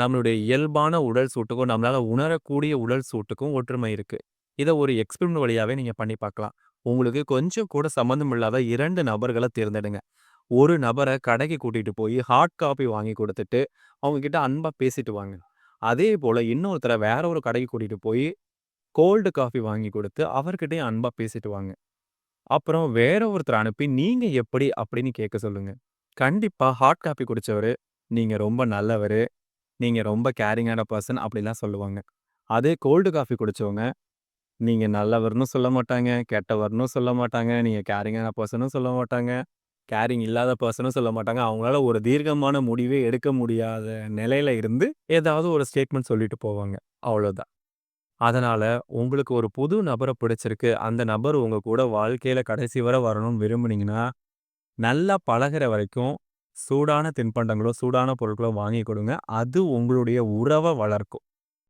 நம்மளுடைய இயல்பான உடல் சூட்டுக்கும், நம்மளால உணரக்கூடிய உடல் சூட்டுக்கும் ஒற்றுமை இருக்கு. இதை ஒரு எக்ஸ்பிரிமெண்ட் வழியாவே நீங்க பண்ணி பார்க்கலாம். உங்களுக்கு கொஞ்சம் கூட சம்மந்தம் இல்லாத இரண்டு நபர்களை தேர்ந்தெடுங்க. ஒரு நபரை கடைக்கு கூட்டிட்டு போய் ஹாட் காப்பி வாங்கி கொடுத்துட்டு அவங்கக்கிட்ட அன்பாக அன்பா பேசிட்டு வாங்க. அதே போல இன்னொருத்தரை வேற ஒரு கடைக்கு கூட்டிட்டு போய், கோல்டு காஃபி வாங்கி கொடுத்து அவர்கிட்டயும் அன்பா பேசிட்டு வாங்க. அப்புறம் வேற ஒருத்தரை அனுப்பி, நீங்கள் எப்படி?" அப்படின்னு கேட்க சொல்லுங்க. கண்டிப்பா ஹாட் காப்பி குடிச்சவரு, "நீங்க ரொம்ப நல்லவரு. நீங்க ரொம்ப கேரிங்கான பர்சன் அப்படிலாம் சொல்லுவாங்க. அதே கோல்டு காஃபி குடித்தவங்க நீங்க நல்லவர்னு சொல்ல மாட்டாங்க, கெட்டவர்னும் சொல்ல மாட்டாங்க, நீங்க கேரிங்கான பர்சனும் சொல்ல மாட்டாங்க, கேரிங் இல்லாத பர்சனும் சொல்ல மாட்டாங்க. அவங்களால ஒரு தீர்க்கமான முடிவே எடுக்க முடியாத நிலையில இருந்து, ஏதாவது ஒரு ஸ்டேட்மெண்ட் சொல்லிட்டு போவாங்க. அவ்வளோதான். அதனால உங்களுக்கு ஒரு புது நபர பிடிச்சிருக்கு. அந்த நபர் உங்க கூட வாழ்க்கையில கடைசி வரை வரணும்னு விரும்புனீங்கன்னா, நல்லா பழகுற வரைக்கும் சூடான தின்பண்டங்களோ, சூடான பொருட்களோ வாங்கி கொடுங்க அது உங்களுடைய உறவ வளர்க்கும்.